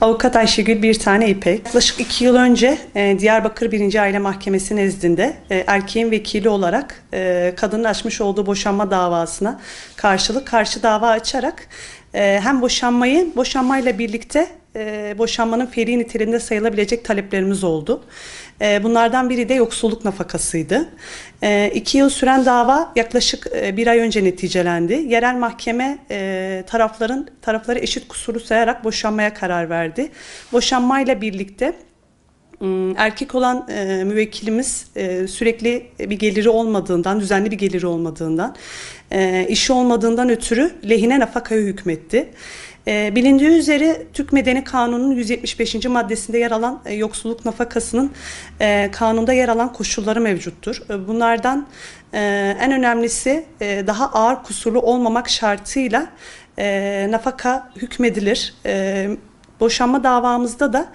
Avukat Ayşegül bir tane İpek. Yaklaşık iki yıl önce e, Diyarbakır 1. Aile Mahkemesi nezdinde e, erkeğin vekili olarak e, kadının açmış olduğu boşanma davasına karşılık karşı dava açarak e, hem boşanmayı boşanmayla birlikte e, boşanmanın feri niteliğinde sayılabilecek taleplerimiz oldu. E, bunlardan biri de yoksulluk nafakasıydı. E, iki yıl süren dava yaklaşık e, bir ay önce neticelendi. Yerel mahkeme e, tarafların tarafları eşit kusurlu sayarak boşanmaya karar verdi. Boşanmayla birlikte Erkek olan e, müvekkilimiz e, sürekli bir geliri olmadığından, düzenli bir geliri olmadığından, e, işi olmadığından ötürü lehine nafakaya hükmetti. E, bilindiği üzere Türk Medeni Kanunu'nun 175. maddesinde yer alan e, yoksulluk nafakasının e, kanunda yer alan koşulları mevcuttur. E, bunlardan e, en önemlisi e, daha ağır kusurlu olmamak şartıyla e, nafaka hükmedilir. E, boşanma davamızda da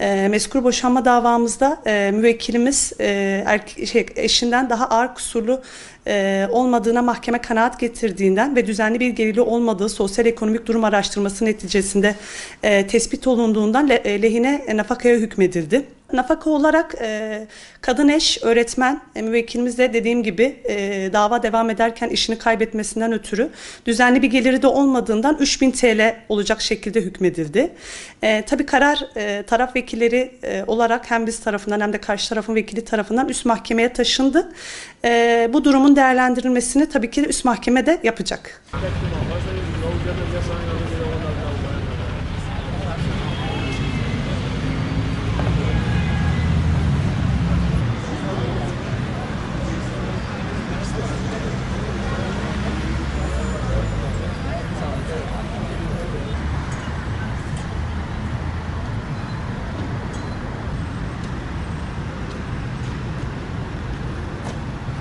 e, mezkur boşanma davamızda e, müvekkilimiz e, erke- şey, eşinden daha ağır kusurlu e, olmadığına mahkeme kanaat getirdiğinden ve düzenli bir geliri olmadığı sosyal ekonomik durum araştırması neticesinde e, tespit olunduğundan le- e, lehine nafakaya hükmedildi. Nafaka olarak e, kadın eş, öğretmen, e, müvekkilimiz de dediğim gibi e, dava devam ederken işini kaybetmesinden ötürü düzenli bir geliri de olmadığından 3000 TL olacak şekilde hükmedildi. E, tabii karar e, taraf vekilleri e, olarak hem biz tarafından hem de karşı tarafın vekili tarafından üst mahkemeye taşındı. E, bu durumun değerlendirilmesini tabii ki üst mahkeme de yapacak.